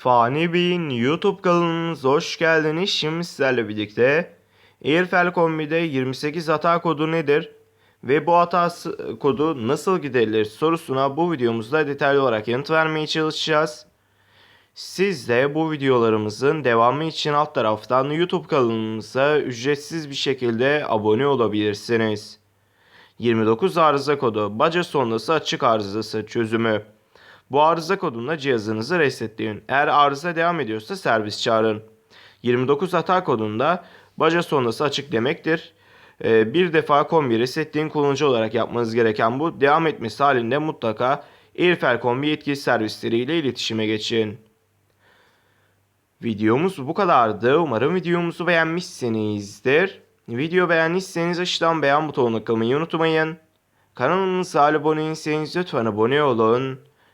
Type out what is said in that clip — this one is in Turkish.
Fani Bey'in YouTube kanalımıza hoş geldiniz. Şimdi sizlerle birlikte Airfel Kombi'de 28 hata kodu nedir ve bu hata kodu nasıl giderilir sorusuna bu videomuzda detaylı olarak yanıt vermeye çalışacağız. Siz de bu videolarımızın devamı için alt taraftan YouTube kanalımıza ücretsiz bir şekilde abone olabilirsiniz. 29 arıza kodu baca sonrası açık arızası çözümü. Bu arıza kodunda cihazınızı resetleyin. Eğer arıza devam ediyorsa servis çağırın. 29 hata kodunda baca sonrası açık demektir. Ee, bir defa kombi resetleyin kullanıcı olarak yapmanız gereken bu. Devam etmesi halinde mutlaka Airfel kombi yetkili servisleriyle iletişime geçin. Videomuz bu kadardı. Umarım videomuzu beğenmişsinizdir. Video beğendiyseniz aşağıdan beğen butonuna kılmayı unutmayın. Kanalımıza abone değilseniz lütfen abone olun.